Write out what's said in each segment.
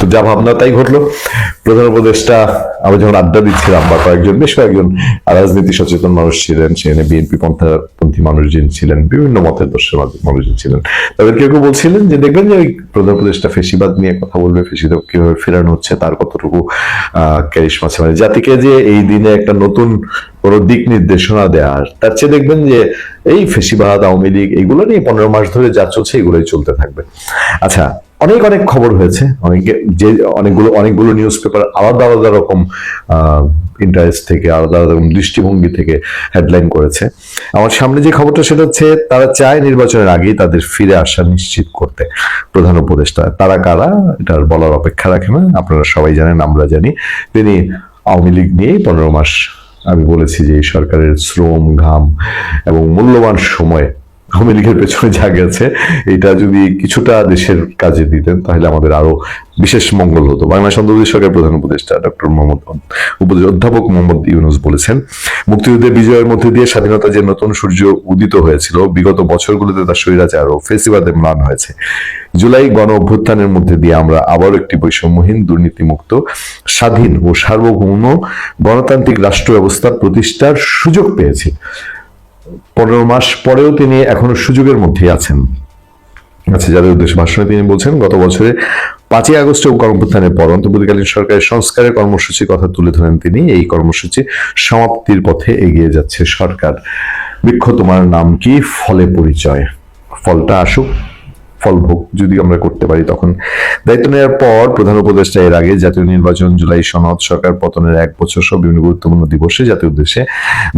তো যা ভাবনা তাই ঘটলো। প্রধান উপদেষ্টা, আমরা যখন আড্ডা দিচ্ছিলাম বা কয়েকজন, বেশ কয়েকজন রাজনীতি সচেতন মানুষ ছিলেন, সেখানে বিএনপি পন্থাপন্থী মানুষজন ছিলেন, বিভিন্ন মতের দর্শের মানুষজন ছিলেন। তাদের কেউ কেউ বলছিলেন যে, দেখবেন যে ওই প্রধান উপদেষ্টা ফেসিবাদ নিয়ে কথা বলবে, ফেসিবাদ কীভাবে ফেরানো হচ্ছে, তার কতটুকু ক্যারিশমা আছে? মানে জাতিকে যে এই দিনে একটা নতুন কোনো দিক নির্দেশনা দেওয়ার তার চেয়ে দেখবেন যে এই ফেসিবাদ, আওয়ামী লীগ, এগুলো নিয়ে পনেরো মাস ধরে যা চলছে, এগুলোই চলতে থাকবে। আচ্ছা অনেক অনেক খবর হয়েছে। অনেকে যে অনেকগুলো অনেকগুলো নিউজ পেপার আলাদা আলাদা রকম ইন্টারেস্ট থেকে, আলাদা আলাদা রকম দৃষ্টিভঙ্গি থেকে হেডলাইন করেছে। আমার সামনে যে খবরটা সেটা হচ্ছে, তারা চায় নির্বাচনের আগেই তাদের ফিরে আসা নিশ্চিত করতে। প্রধান উপদেষ্টা, তারা কারা? এটার বলার অপেক্ষা রাখে না। আপনারা সবাই জানেন, আমরা জানি। তিনি আওয়ামী লীগ নিয়েই পনেরো মাস আমি বলেছি যে সরকারের শ্রম, ঘাম এবং মূল্যবান সময় আওয়ামী লীগের পেছনে যা গেছে, এটা যদি কিছুটা দেশের কাজে দিতেন, তাহলে আমাদের আরও বিশেষ মঙ্গল হতো। বাংলাদেশ অন্তর্বর্তী সরকারের প্রধান উপদেষ্টা ডক্টর মোহাম্মদ উপদেশ অধ্যাপক মোহাম্মদ ইউনুস বলেছেন, মুক্তিযুদ্ধের বিজয়ের মধ্যে দিয়ে স্বাধীনতা যে নতুন সূর্য উদিত হয়েছিল, বিগত বছরগুলোতে তার স্বৈরাচার ও ফেসিবাদে ম্লান হয়েছে। জুলাই গণ অভ্যুত্থানের মধ্যে দিয়ে আমরা আবার একটি বৈষম্যহীন, দুর্নীতিমুক্ত, স্বাধীন ও সার্বভৌম গণতান্ত্রিক রাষ্ট্র ব্যবস্থা প্রতিষ্ঠার সুযোগ পেয়েছি। পনেরো মাস পরেও তিনি এখনও সুযোগের মধ্যেই আছেন। আচ্ছা যাদের উদ্দেশ্যে ভাষণে তিনি বলছেন, গত বছরে পাঁচই আগস্টে কর্মপ্রস্থানের পর অন্তর্বর্তীকালীন সরকারের সংস্কারের কর্মসূচির কথা তুলে ধরেন তিনি। এই কর্মসূচি সমাপ্তির পথে এগিয়ে যাচ্ছে সরকার। বৃক্ষ তোমার নাম কি? ফলে পরিচয়। ফলটা আসুক। ফল ভোগ যদি আমরা করতে পারি তখন। দায়িত্ব নেওয়ার পর প্রধান উপদেষ্টা এর আগে জাতীয় নির্বাচন জুলাই সনদ সরকার পতনের এক বছর সহ বিভিন্ন গুরুত্বপূর্ণ দিবসে জাতীয় উদ্দেশ্যে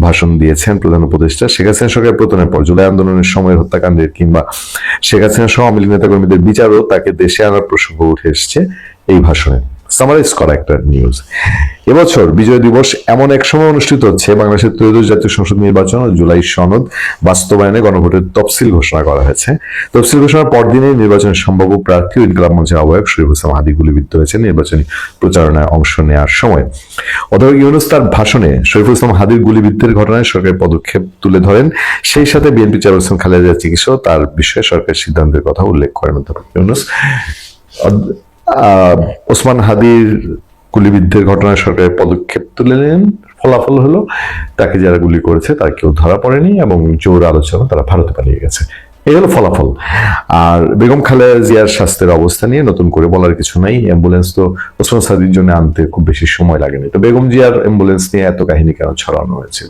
ভাষণ দিয়েছেন প্রধান উপদেষ্টা। শেখ হাসিনা সরকার পতনের পর জুলাই আন্দোলনের সময়ের হত্যাকাণ্ডের কিংবা শেখ হাসিনা সহ আওয়ামী লীগ নেতাকর্মীদের বিচারও তাকে দেশে আনার প্রসঙ্গ উঠে এসছে এই ভাষণে। সামারাইজ করা একটা নিউজ এবছর বিজয় দিবস এমন এক সময় অনুষ্ঠিত হচ্ছে। বাংলাদেশের ত্রয়োদশ জাতীয় সংসদ নির্বাচন ও জুলাই সনদ বাস্তবায়নে গণভোটের তফসিল ঘোষণা করা হয়েছে। তফসিল ঘোষণার পরদিনে নির্বাচনের সম্ভাব্য প্রার্থী ও ইনকলাব মঞ্চের আহ্বায়ক শরীফ হোসেন হাদি গুলিবিদ্ধ হয়েছে নির্বাচনী প্রচারণায় অংশ নেওয়ার সময়। অধ্যাপক ইউনুস তার ভাষণে শরীফুল ইসলাম হাদির গুলিবিদ্ধের ঘটনায় সরকারের পদক্ষেপ তুলে ধরেন। সেই সাথে বিএনপি চেয়ারপারসন খালেদা চিকিৎসা তার বিষয়ে সরকারের সিদ্ধান্তের কথা উল্লেখ করেন অধ্যাপক ইউনুস। ওসমান হাদির গুলিবিদ্ধের ঘটনায় সরকারের পদক্ষেপ তুলে নেন ফলাফল হলো, তাকে যারা গুলি করেছে, তার কেউ ধরা পড়েনি এবং জোর আলোচনা তারা ভারতে পালিয়ে গেছে। এই হলো ফলাফল। আর বেগম খালেদা জিয়ার স্বাস্থ্যের অবস্থা নিয়ে নতুন করে বলার কিছু নাই। অ্যাম্বুলেন্স তো ওসমান সাদির জন্য আনতে খুব বেশি সময় লাগেনি। তো বেগম জিয়ার অ্যাম্বুলেন্স নিয়ে এত কাহিনী কেন ছড়ানো হয়েছিল?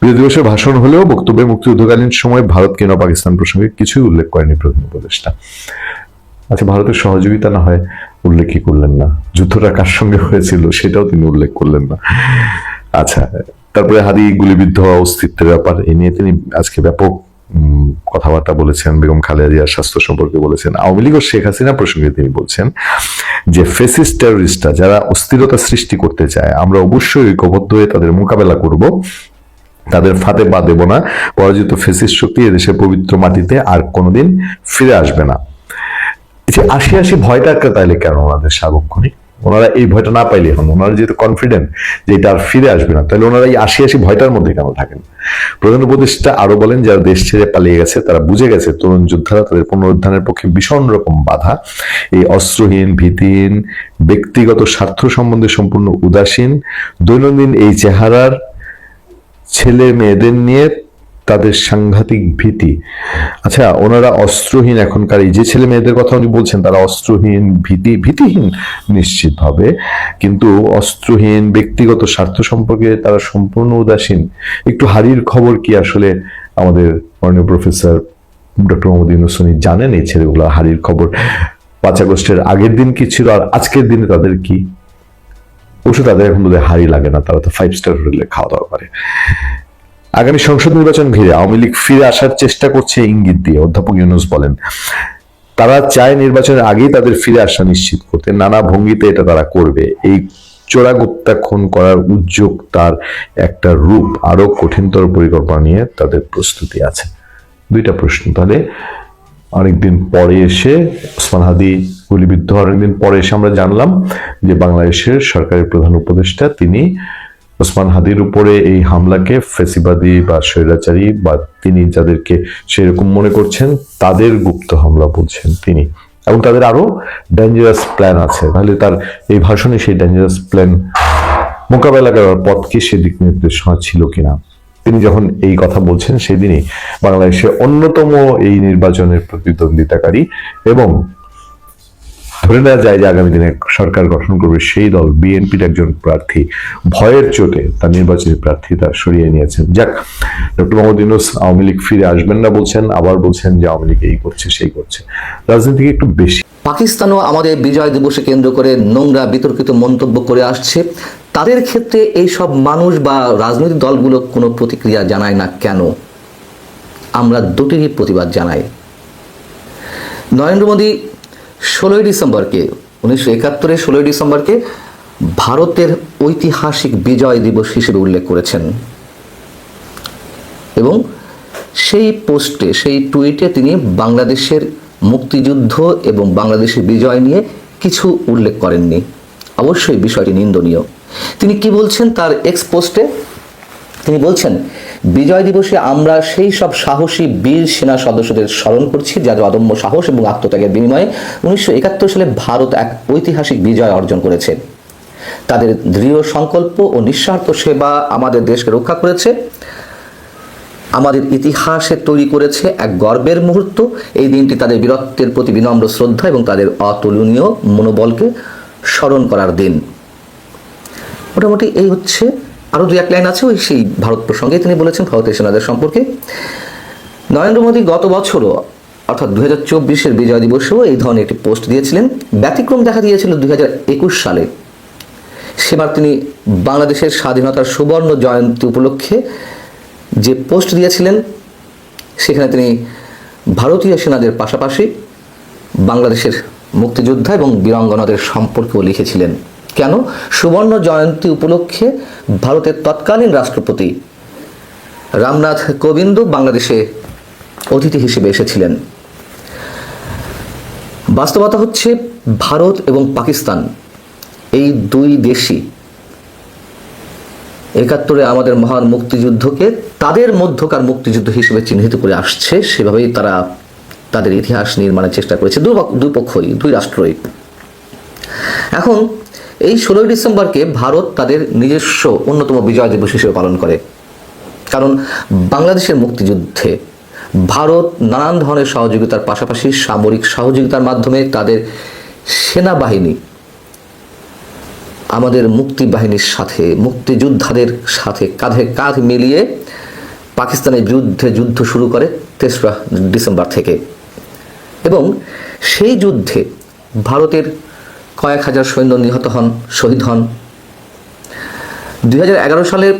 বিজয় দিবসের ভাষণ হলেও বক্তব্যে মুক্তিযুদ্ধকালীন সময় ভারত কেন পাকিস্তান প্রসঙ্গে কিছুই উল্লেখ করেনি প্রধান উপদেষ্টা। আচ্ছা ভারতের সহযোগিতা না হয় উল্লেখই করলেন না? যুদ্ধটা কার সঙ্গে হয়েছিল সেটাও তিনি উল্লেখ করলেন না। আচ্ছা তারপরে হাদি গুলিবিদ্ধ অস্তিত্বের ব্যাপার, এ নিয়ে তিনি আজকে ব্যাপক কথাবার্তা বলেছেন। বেগম খালেদা জিয়ার স্বাস্থ্য সম্পর্কে বলেছেন। আওয়ামী লীগ ও শেখ হাসিনা প্রসঙ্গে তিনি বলছেন যে, ফেসিস্ট টেরোরিস্টরা যারা অস্থিরতা সৃষ্টি করতে চায়, আমরা অবশ্যই ঐক্যবদ্ধ হয়ে তাদের মোকাবেলা করব। তাদের ফাঁদে পা দেব না। পরাজিত ফেসিস্ট শক্তি এদেশের পবিত্র মাটিতে আর কোনোদিন ফিরে আসবে না। যে আশি আশি ভয়টা তাহলে কেন ওনাদের সার্বক্ষণিক? ওনারা এই ভয়টা না পাইলে এখন, ওনারা যেহেতু কনফিডেন্ট যে এটা আর ফিরে আসবে না তাহলে ওনারা এই আশি আশি ভয়টার মধ্যে কেন থাকেন? প্রধান উপদেষ্টা আরও বলেন যারা দেশ ছেড়ে পালিয়ে গেছে, তারা বুঝে গেছে তরুণ যোদ্ধারা তাদের পুনরুদ্ধারের পক্ষে ভীষণ রকম বাধা। এই অস্ত্রহীন, ভীতিহীন, ব্যক্তিগত স্বার্থ সম্বন্ধে সম্পূর্ণ উদাসীন, দৈনন্দিন এই চেহারার ছেলে মেয়েদের নিয়ে তাদের সাংঘাতিক ভীতি। আচ্ছা ওনারা অস্ত্রহীন এখনকার এই যে ছেলে মেয়েদের কথা উনি বলছেন, তারা অস্ত্রহীন, ভীতি, ভীতিহীন নিশ্চিত হবে কিন্তু অস্ত্রহীন, ব্যক্তিগত স্বার্থ সম্পর্কে তারা সম্পূর্ণ উদাসীন। একটু হারির খবর কি আসলে আমাদের মাননীয় প্রফেসর ডক্টর মোহাম্মদ ইউনুস, উনি জানেন এই ছেলেগুলো, হারির খবর? পাঁচ আগস্টের আগের দিন কি ছিল আর আজকের দিনে তাদের কি? অবশ্য তাদের এখন বোধহয় হাড়ি লাগে না, তারা তো ফাইভ স্টার হোটেলে খাওয়া দাওয়া করে। আগামী সংসদ নির্বাচন ঘিরে আওয়ামী লীগ ফিরে আসার চেষ্টা করছে ইঙ্গিত দিয়ে, অধ্যাপক ইউনুস বলেন। তারা চায় নির্বাচনের আগেই তাদের ফিরে আসা নিশ্চিত করতে, নানা ভঙ্গিতে এটা তারা করবে। এই চোরা গুপ্তাক্ষণ করার উদ্যোগ তার একটা রূপ আরও কঠিনতর পরিকল্পনা নিয়ে তাদের প্রস্তুতি আছে। দুইটা প্রশ্ন তাহলে। অনেকদিন পরে এসে ওসমান হাদি গুলিবিদ্ধ অনেকদিন পরে এসে আমরা জানলাম যে বাংলাদেশের সরকারের প্রধান উপদেষ্টা তিনি ওসমান হাদির উপরে এই হামলাকে ফেসিবাদী বা স্বৈরাচারী বা তিনি যাদেরকে সেরকম মনে করছেন, তাদের গুপ্ত হামলা বলছেন তিনি। এবং তাদের আরও ডেঞ্জারাস প্ল্যান আছে। তাহলে তার এই ভাষণে সেই ডেঞ্জারাস প্ল্যান মোকাবেলা করার পথ কি সেদিক নির্দেশনা ছিল কিনা। তিনি যখন এই কথা বলছেন, সেদিনই বাংলাদেশে অন্যতম এই নির্বাচনের প্রতিদ্বন্দ্বিতাকারী এবং ধরে নেওয়া যায় যে আগামী দিনে সরকার গঠন করবে সেই দল, বিএনপির একজন প্রার্থী, ভয়ের চোটে তার নির্বাচনী প্রার্থীতা সরিয়ে নিয়েছেন। যাক, ডক্টর মোহাম্মদ ইউনুস আওয়ামী লীগ ফিরে আসবেন না বলছেন, আবার বলছেন যে আওয়ামী লীগ এই করছে, সেই করছে। রাজনীতি একটু বেশি। পাকিস্তানও আমাদের বিজয় দিবসে কেন্দ্র করে নোংরা, বিতর্কিত মন্তব্য করে আসছে। তাদের ক্ষেত্রে এই সব মানুষ বা রাজনৈতিক দলগুলো কোনো প্রতিক্রিয়া জানায় না কেন? আমরা দুটিরই প্রতিবাদ জানাই। নরেন্দ্র মোদী ষোলোই ডিসেম্বরকে, উনিশশো একাত্তরের ষোলোই ডিসেম্বরকে ভারতের ঐতিহাসিক বিজয় দিবস হিসেবে উল্লেখ করেছেন। এবং সেই পোস্টে, সেই টুইটে তিনি বাংলাদেশের মুক্তিযুদ্ধ এবং বাংলাদেশের বিজয় নিয়ে কিছু উল্লেখ করেননি। অবশ্যই বিষয়টি নিন্দনীয়। তিনি কি বলছেন তার এক্স পোস্টে তিনি বলছেন বিজয় দিবসে আমরা সেই সব সাহসী বীর সেনা সদস্যদের স্মরণ করছি, যাদের অদম্য সাহস এবং আত্মত্যাগের বিনিময়ে উনিশশো একাত্তর সালে ভারত এক ঐতিহাসিক বিজয় অর্জন করেছে। তাদের দৃঢ় সংকল্প ও নিঃস্বার্থ সেবা আমাদের দেশকে রক্ষা করেছে। আমাদের ইতিহাসে তৈরি করেছে এক গর্বের মুহূর্ত। এই দিনটি তাদের বীরত্বের প্রতি বিনম্র শ্রদ্ধা এবং তাদের অতুলনীয় মনোবলকে স্মরণ করার দিন। মোটামুটি এই হচ্ছে আরও দু এক লাইন আছে ওই সেই ভারত প্রসঙ্গে। তিনি বলেছেন ভারতের সেনাদের সম্পর্কে। নরেন্দ্র মোদী গত বছরও, অর্থাৎ দু হাজার চব্বিশের বিজয় দিবসেও এই ধরনের একটি পোস্ট দিয়েছিলেন। ব্যতিক্রম দেখা দিয়েছিল দু হাজার একুশ সালে। সেবার তিনি বাংলাদেশের স্বাধীনতার সুবর্ণ জয়ন্তী উপলক্ষে যে পোস্ট দিয়েছিলেন, সেখানে তিনি ভারতীয় সেনাদের পাশাপাশি বাংলাদেশের মুক্তিযোদ্ধা এবং বীরাঙ্গনাদের সম্পর্কেও লিখেছিলেন। কেন? সুবর্ণ জয়ন্তী উপলক্ষে ভারতের তৎকালীন রাষ্ট্রপতি রামনাথ কোবিন্দ বাংলাদেশে অতিথি হিসেবে এসেছিলেন। বাস্তবতা হচ্ছে ভারত এবং পাকিস্তান, এই দুই দেশই একাত্তরে আমাদের মহান মুক্তিযুদ্ধকে তাদের মধ্যকার মুক্তিযুদ্ধ হিসেবে চিহ্নিত করে আসছে। সেভাবেই তারা তাদের ইতিহাস নির্মাণের চেষ্টা করেছে। দুই পক্ষ- পক্ষই দুই রাষ্ট্রই। এখন এই ষোলোই ডিসেম্বরকে ভারত তাদের নিজস্ব অন্যতম বিজয় দিবস হিসেবে পালন করে। কারণ বাংলাদেশের মুক্তিযুদ্ধে ভারত নানান ধরনের সহযোগিতার পাশাপাশি সামরিক সহযোগিতার মাধ্যমে তাদের সেনাবাহিনী, আমাদের মুক্তি বাহিনীর সাথে, মুক্তিযোদ্ধাদের সাথে কাঁধে কাঁধ মিলিয়ে পাকিস্তানের বিরুদ্ধে যুদ্ধ শুরু করে তেসরা ডিসেম্বর থেকে। এবং সেই যুদ্ধে ভারতের কয়েক হাজার সৈন্য নিহত হন, শহীদ হন। দুই সালের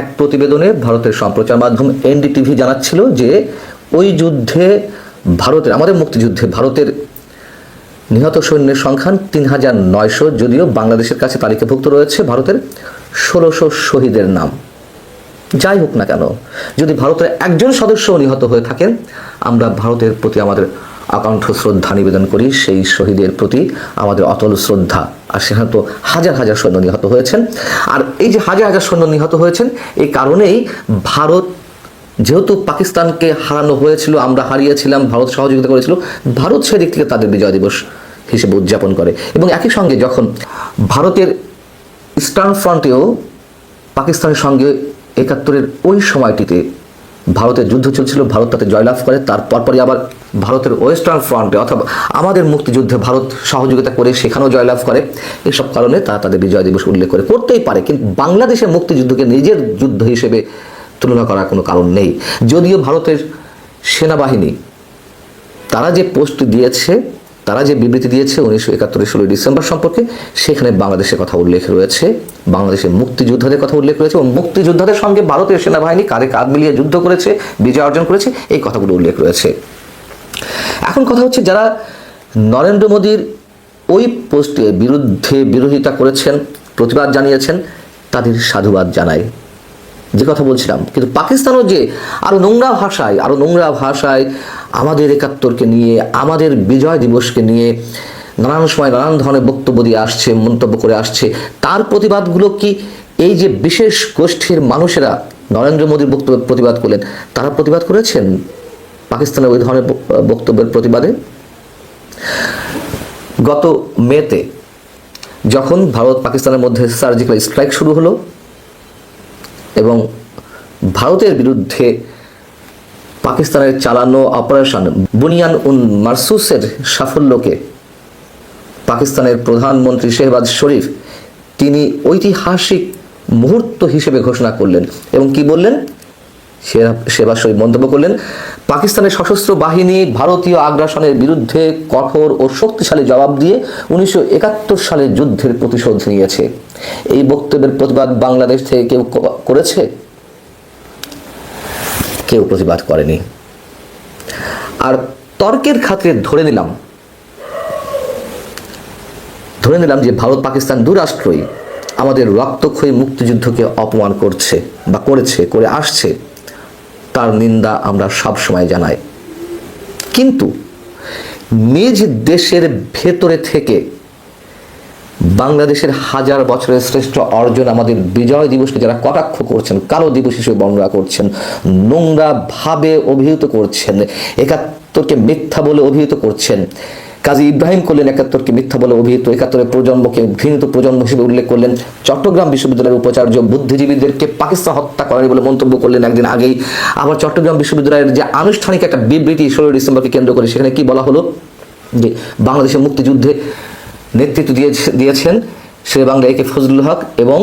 এক প্রতিবেদনে ভারতের সম্প্রচার মাধ্যম এনডিটিভি জানাচ্ছিল যে, ওই যুদ্ধে ভারতের, আমাদের মুক্তিযুদ্ধে ভারতের নিহত সৈন্যের সংখ্যা তিন হাজার নয়শো, যদিও বাংলাদেশের কাছে তালিকাভুক্ত রয়েছে ভারতের ষোলোশো শহীদের নাম। যাই হোক না কেন, যদি ভারতের একজন সদস্য নিহত হয়ে থাকেন, আমরা ভারতের প্রতি আমাদের আকাঙ্ক্ষ শ্রদ্ধা নিবেদন করি, সেই শহীদের প্রতি আমাদের অতল শ্রদ্ধা। আর সেখানে তো হাজার হাজার সৈন্য নিহত হয়েছেন। আর এই যে হাজার হাজার সৈন্য নিহত হয়েছেন, এই কারণেই ভারত যেহেতু পাকিস্তানকে হারানো হয়েছিল, আমরা হারিয়েছিলাম, ভারত সহযোগিতা করেছিল, ভারত সেদিক থেকে তাদের বিজয় দিবস হিসেবে উদযাপন করে। এবং একই সঙ্গে যখন ভারতের ইস্টার্ন ফ্রন্টেও পাকিস্তানের সঙ্গে একাত্তরের ওই সময়টিতে ভারতের যুদ্ধ চলছিল, ভারত তাতে জয়লাভ করে, তার পরপরই আবার ভারতের ওয়েস্টার্ন ফ্রন্টে অথবা আমাদের মুক্তিযুদ্ধে ভারত সহযোগিতা করে সেখানেও জয়লাভ করে। এসব কারণে তারা তাদের বিজয় দিবস উল্লেখ করে। করতেই পারে, কিন্তু বাংলাদেশের মুক্তিযুদ্ধকে নিজের যুদ্ধ হিসেবে তুলনা করার কোনো কারণ নেই। যদিও ভারতের সেনাবাহিনী তারা যে পোস্ট দিয়েছে তারা যে বিবৃতি দিয়েছে উনিশশো একাত্তরের ষোলোই ডিসেম্বর সম্পর্কে, সেখানে বাংলাদেশের কথা উল্লেখ রয়েছে। বাংলাদেশের মুক্তিযোদ্ধাদের কথা উল্লেখ রয়েছে এবং মুক্তিযোদ্ধাদের সঙ্গে ভারতীয় সেনাবাহিনী কাঁধে কাঁধ মিলিয়ে যুদ্ধ করেছে, বিজয় অর্জন করেছে, এই কথাগুলো উল্লেখ রয়েছে। এখন কথা হচ্ছে যারা নরেন্দ্র মোদীর ওই পোস্টে বিরুদ্ধে বিরোধিতা করেছেন, প্রতিবাদ জানিয়েছেন, তাদের সাধুবাদ জানায় যে কথা বলছিলাম, কিন্তু পাকিস্তানও যে আরও নোংরা ভাষায়, আরও নোংরা ভাষায় আমাদের একাত্তরকে নিয়ে, আমাদের বিজয় দিবসকে নিয়ে নানান সময় নানান ধরনের বক্তব্য দিয়ে আসছে, মন্তব্য করে আসছে। তার প্রতিবাদগুলো কি এই যে বিশেষ গোষ্ঠীর মানুষেরা নরেন্দ্র মোদীর বক্তব্য প্রতিবাদ করলেন, তারা প্রতিবাদ করেছেন পাকিস্তানের ওই ধরনের বক্তব্যের প্রতিবাদে? গত মেতে যখন ভারত পাকিস্তানের মধ্যে সার্জিক্যাল স্ট্রাইক শুরু হলো এবং ভারতের বিরুদ্ধে পাকিস্তানের চালানো অপারেশন বুনিয়ান উন মারসুসের সাফল্যকে। পাকিস্তানের প্রধানমন্ত্রী শেহবাজ শরীফ তিনি ঐতিহাসিক মুহূর্ত হিসেবে ঘোষণা করলেন এবং কি বললেন? শেহবাজ শরীফ মন্তব্য করলেন, পাকিস্তানের সশস্ত্র বাহিনী ভারতীয় আগ্রাসনের বিরুদ্ধে কঠোর ও শক্তিশালী জবাব দিয়ে উনিশশো সালের যুদ্ধের প্রতিশোধ নিয়েছে। এই বক্তব্যের প্রতিবাদ বাংলাদেশ থেকে কেউ করেছে? কেউ প্রতিবাদ করেনি। আর তর্কের খাতিরে ধরে নিলাম ধরে নিলাম যে ভারত পাকিস্তান দুরাষ্ট্রই আমাদের রক্তক্ষয়ী মুক্তিযুদ্ধকে অপমান করছে বা করেছে, করে আসছে, তার নিন্দা আমরা সব সময় জানাই। কিন্তু নিজ দেশের ভেতরে থেকে বাংলাদেশের হাজার বছরের শ্রেষ্ঠ অর্জন আমাদের বিজয় দিবসকে যারা কটাক্ষ করছেন, কালো দিবস হিসেবে বর্ণনা করছেন, নোংরা ভাবে অভিহিত করছেন, একাত্তরকে মিথ্যা বলে অভিহিত করছেন। কাজী ইব্রাহিম করলেন একাত্তরকে মিথ্যা বলে অভিহিত, একাত্তরের প্রজন্মকে ঘৃণিত প্রজন্ম হিসেবে উল্লেখ করলেন। চট্টগ্রাম বিশ্ববিদ্যালয়ের উপাচার্য বুদ্ধিজীবীদেরকে পাকিস্তান হত্যা করেনি বলে মন্তব্য করলেন একদিন আগেই। আবার চট্টগ্রাম বিশ্ববিদ্যালয়ের যে আনুষ্ঠানিক একটা বিবৃতি ষোলোই ডিসেম্বরকে কেন্দ্র করে, সেখানে কি বলা হলো? যে বাংলাদেশের মুক্তিযুদ্ধে নেতৃত্ব দিয়েছে, দিয়েছেন শেরে বাংলা একে ফজলুল হক এবং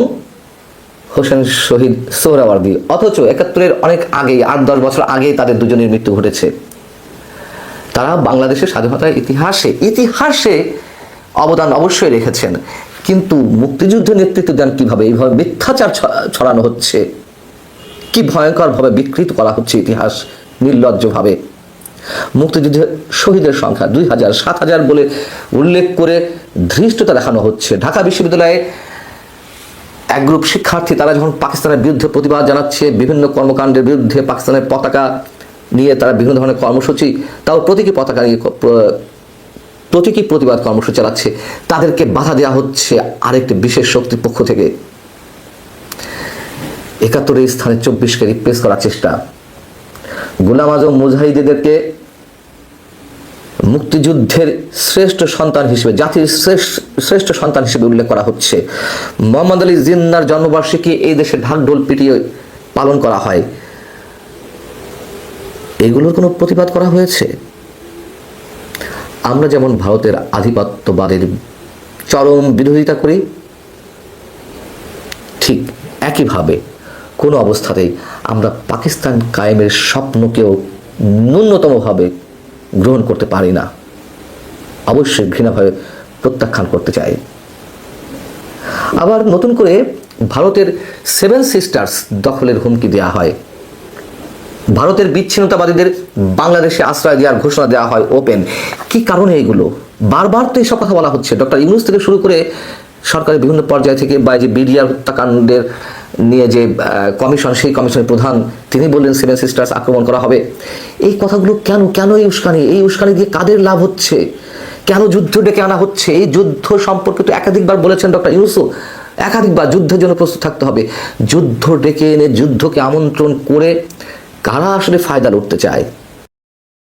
হোসেন শহীদ সোহরাওয়ার্দী। অথচ একাত্তরের অনেক আগেই, আট দশ বছর আগেই তাদের দুজনের মৃত্যু ঘটেছে। তারা বাংলাদেশের স্বাধীনতার ইতিহাসে ইতিহাসে অবদান অবশ্যই রেখেছেন। কিন্তু মুক্তিযুদ্ধে নেতৃত্ব দেন কীভাবে? এইভাবে মিথ্যাচার ছড়ানো হচ্ছে। কি ভয়ঙ্করভাবে বিকৃত করা হচ্ছে ইতিহাস নির্লজ্জভাবে। মুক্তিযুদ্ধের শহীদের সংখ্যা দুই হাজার, সাত হাজার বলে উল্লেখ করে ধৃষ্টতা দেখানো হচ্ছে। ঢাকা বিশ্ববিদ্যালয়ে এক গ্রুপ শিক্ষার্থী, তারা যখন পাকিস্তানের বিরুদ্ধে প্রতিবাদ জানাচ্ছে, বিভিন্ন কর্মকাণ্ডের বিরুদ্ধে পাকিস্তানের পতাকা নিয়ে তারা বিভিন্ন ধরনের কর্মসূচি, তাও প্রতীকী পতাকা নিয়ে প্রতীকী প্রতিবাদ কর্মসূচি চালাচ্ছে। তাদেরকে বাধা দেওয়া হচ্ছে আরেকটি বিশেষ শক্তির পক্ষ থেকে। একাত্তরের স্থানে চব্বিশকে রিপ্লেস করার চেষ্টা। গোলাম আজম মুজাহিদিদেরকে মুক্তিযুদ্ধের শ্রেষ্ঠ সন্তান হিসেবে, জাতির শ্রেষ্ঠ শ্রেষ্ঠ সন্তান হিসেবে উল্লেখ করা হচ্ছে। মোহাম্মদ আলী জিন্নার জন্মবার্ষিকী এই দেশে ঢাকঢোল পিটিয়ে পালন করা হয়। এগুলোর কোনো প্রতিবাদ করা হয়েছে? আমরা যেমন ভারতের আধিপত্যবাদের চরম বিরোধিতা করি, ঠিক একইভাবে কোনো অবস্থাতেই আমরা পাকিস্তান কায়েমের স্বপ্নকেও ন্যূনতমভাবে গ্রহণ করতে পারি না। অবশ্যই ঘৃণাভাবে প্রত্যাখ্যান করতে চাই। আবার নতুন করে ভারতের সেভেন সিস্টার্স দখলের হুমকি দেওয়া হয়। ভারতের বিচ্ছিন্নতাবাদীদের বাংলাদেশে আশ্রয় দেওয়ার ঘোষণা দেওয়া হয় ওপেন। কি কারণে এগুলো? বারবার তো এইসব কথা বলা হচ্ছে। ডক্টর ইউনুস থেকে শুরু করে সরকারের বিভিন্ন পর্যায় থেকে বা যে বিডিআর হত্যাকাণ্ডের নিয়ে যে কমিশন সেই কমিশনের প্রধান, তিনি বললেন সেভেন সিস্টার্স আক্রমণ করা হবে। এই কথাগুলো কেন কেন এই উস্কানি? এই উস্কানি দিয়ে কাদের লাভ হচ্ছে? কেন যুদ্ধ ডেকে আনা হচ্ছে? এই যুদ্ধ সম্পর্কে তো একাধিকবার বলেছেন ডক্টর ইউসুফ একাধিকবার যুদ্ধের জন্য প্রস্তুত থাকতে হবে। যুদ্ধ ডেকে এনে যুদ্ধকে আমন্ত্রণ করে কারা আসলে ফায়দা লড়তে চায়?